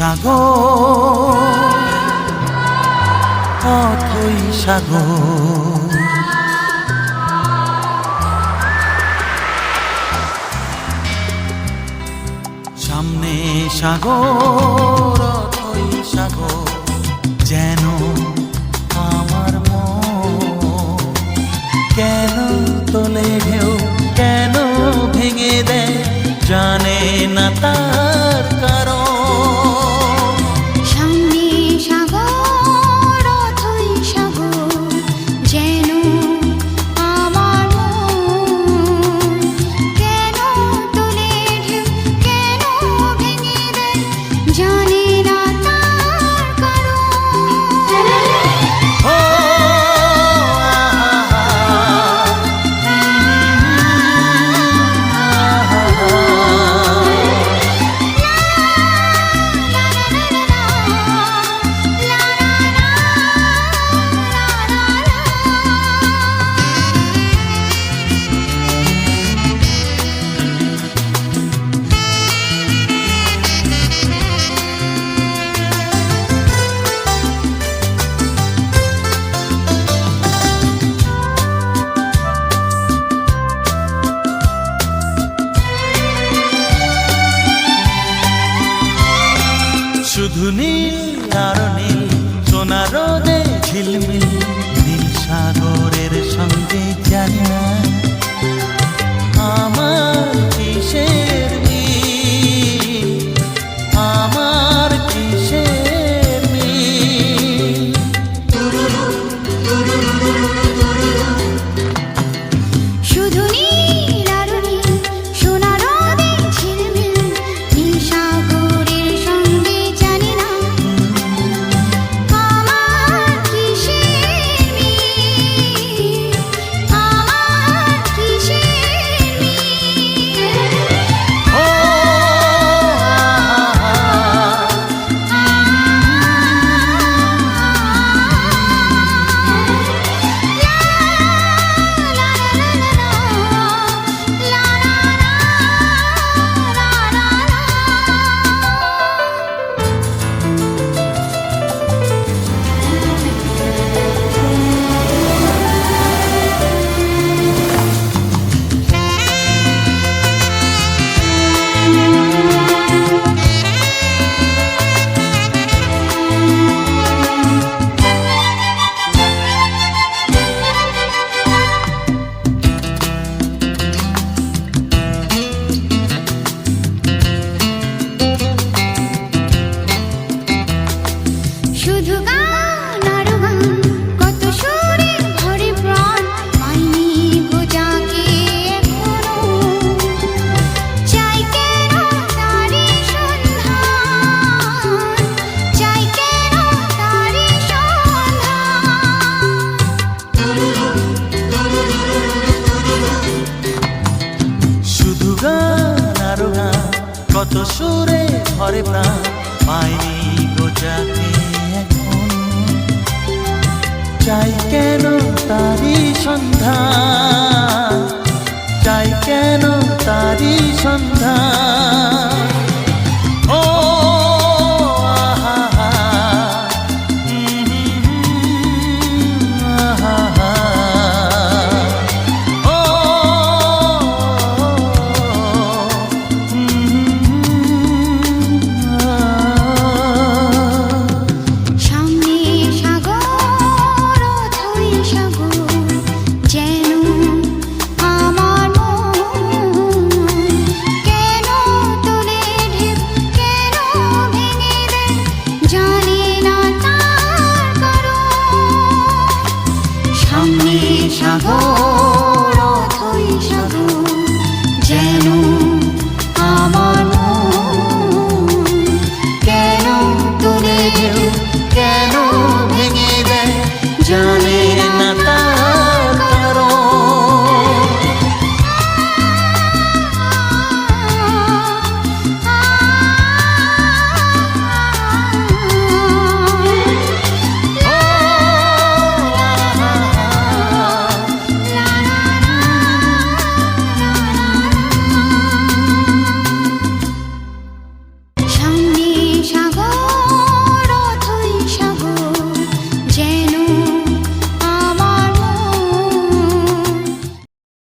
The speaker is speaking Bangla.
সাগর অথই সাগর সামনে সাগো অথই সাগর যেন আমার মন কেন তোলে ঢেউ কেন ভেঙে দেয় জানে না তা শুধু নীল আর নীল সোনার রোদে ঝিলমিল নীল সাগরের সঙ্গে জানা কত সুরে ভরে প্রাণ। পাইনি গোজাকে এখন। চাই কেন তারি সন্ধান? চাই কেন তারি সন্ধান?